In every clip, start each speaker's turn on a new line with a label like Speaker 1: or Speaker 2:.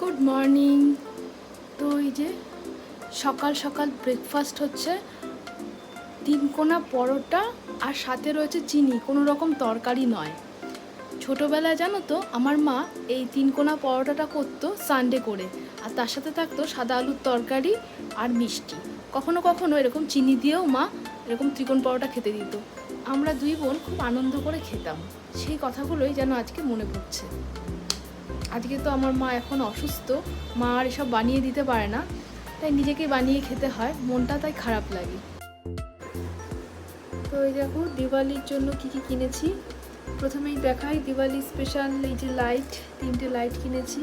Speaker 1: Good morning. তো এই যে সকাল সকাল ব্রেকফাস্ট হচ্ছে। তিনকোনা পরোটা আর সাথে রয়েছে চিনি, কোনো রকম তরকারি নয়। ছোটোবেলায় জানো তো, আমার মা এই তিনকোনা পরোটাটা করতো সানডে করে, আর তার সাথে থাকতো সাদা আলুর তরকারি আর মিষ্টি। কখনো কখনো এরকম চিনি দিয়েও মা এরকম ত্রিকোণ পরোটা খেতে দিত। আমরা দুই বোন খুব আনন্দ করে খেতাম। সেই কথাগুলোই যেন আজকে মনে পড়ছে। আজকে তো আমার মা এখন অসুস্থ, মা আর এসব বানিয়ে দিতে পারে না, তাই নিজেকে বানিয়ে খেতে হয়, মনটা তাই খারাপ লাগে। তো এই দেখো, দিওয়ালির জন্য কি কি কিনেছি? প্রথমেই দেখাই, দিওয়ালি স্পেশাল এই যে লাইট তিনটে লাইট কিনেছি।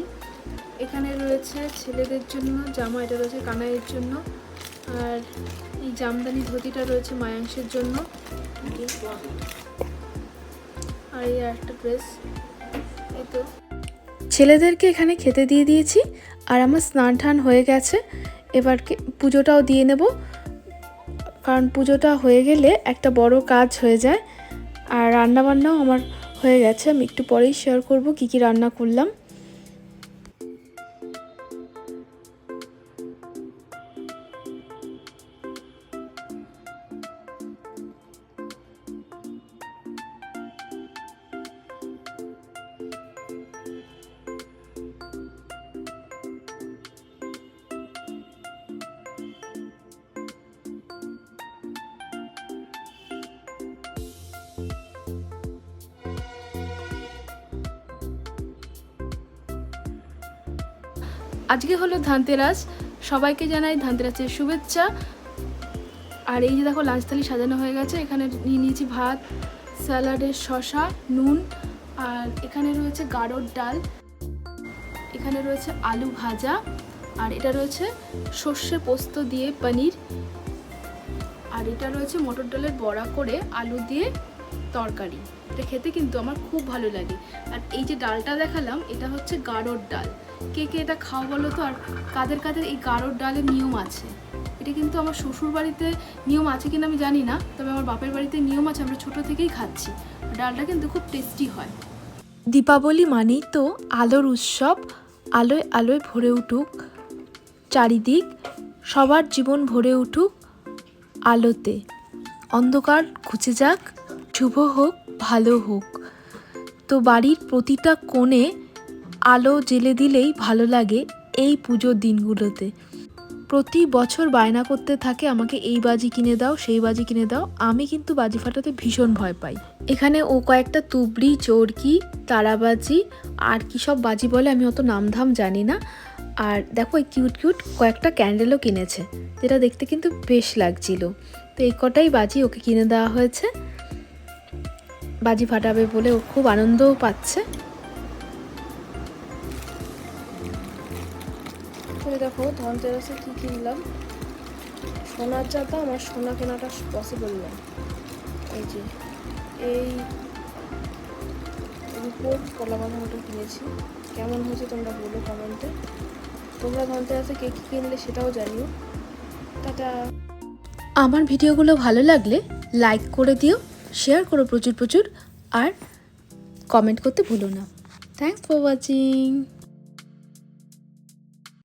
Speaker 1: এখানে রয়েছে ছেলেদের জন্য জামা, এটা রয়েছে কানাইয়ের জন্য। আর এই জামদানি ধুতিটা রয়েছে মায়াংশের জন্য। আর এই একটা ড্রেস এই তো। ছেলেদেরকে এখানে খেতে দিয়ে দিয়েছি, আর আমার স্নান ঠান হয়ে গেছে। এবার পুজোটাও দিয়ে নেব, কারণ পুজোটা হয়ে গেলে একটা বড় কাজ হয়ে যায়। আর রান্নাবান্নাও আমার হয়ে গেছে, আমি একটু পরেই শেয়ার করব কি কি রান্না করলাম। আজকে হলো ধানতেরাস। সবাইকে জানাই ধানতেরাসের শুভেচ্ছা। আর এই যে দেখো লাঞ্চ থালি সাজানো হয়ে গেছে। এখানে নিয়ে নিয়েছি ভাত, স্যালাডের শশা নুন, আর এখানে রয়েছে গাঢ়র ডাল। এখানে রয়েছে আলু ভাজা, আর এটা রয়েছে সর্ষে পোস্ত দিয়ে পনির। আর এটা রয়েছে মটর ডালের বড়া করে আলু দিয়ে। তরকারি। এটা খেতে কিন্তু আমার খুব ভালো লাগে। আর এই যে ডালটা দেখালাম, এটা হচ্ছে গাঢ়র ডাল। কে কে এটা খাওয়া বলো তো? আর কাদের কাদের এই গাঢ়র ডালের নিয়ম আছে? এটা কিন্তু আমার শ্বশুর বাড়িতে নিয়ম আছে কিনা আমি জানি না, তবে আমার বাপের বাড়িতে নিয়ম আছে, আমরা ছোট থেকেই খাচ্ছি। ডালটা কিন্তু খুব টেস্টি হয়। দীপাবলি মানেই তো আলোর উৎসব। আলোয় আলোয় ভরে উঠুক। চারিদিক সবার জীবন ভরে উঠুক আলোতে। অন্ধকার ঘুচে যাক। শুভ হোক, ভালো হোক। তো বাড়ির প্রতিটা কোণে আলো জেলে দিলেই ভালো লাগে এই পুজোর দিনগুলোতে। প্রতি বছর বায়না করতে থাকে, আমাকে এই বাজি কিনে দাও, সেই বাজি কিনে দাও। আমি কিন্তু বাজি ফাটাতে ভীষণ ভয় পাই। এখানে ও কয়েকটা তুবড়ি, চরকি, তারাবাজি, আর কি সব বাজি বলে আমি অত নামধাম জানি না। আর দেখো এই কিউট কিউট কয়েকটা ক্যান্ডেলও কিনেছে, যেটা দেখতে কিন্তু বেশ লাগছিল। তো এই কটাই বাজি ওকে কিনে দেওয়া হয়েছে। বাজি ফাটাবে বলে ও খুব আনন্দও পাচ্ছে। দেখো ধনতেরাসে কী কিনলাম সোনার জাতা আমার সোনা কেনাটা পসিবল নয় এই যে এই রুপোর কলা বাঁধা মতো কিনেছি। কেমন হয়েছে তোমরা বলো কমেন্টে তোমরা ধনতেরাসে কে কী কিনলে সেটাও জানিও। টাটা। আমার ভিডিওগুলো ভালো লাগলে লাইক করে দিও। শেয়ার করো প্রচুর প্রচুর আর কমেন্ট করতে ভুলো না। Thanks for watching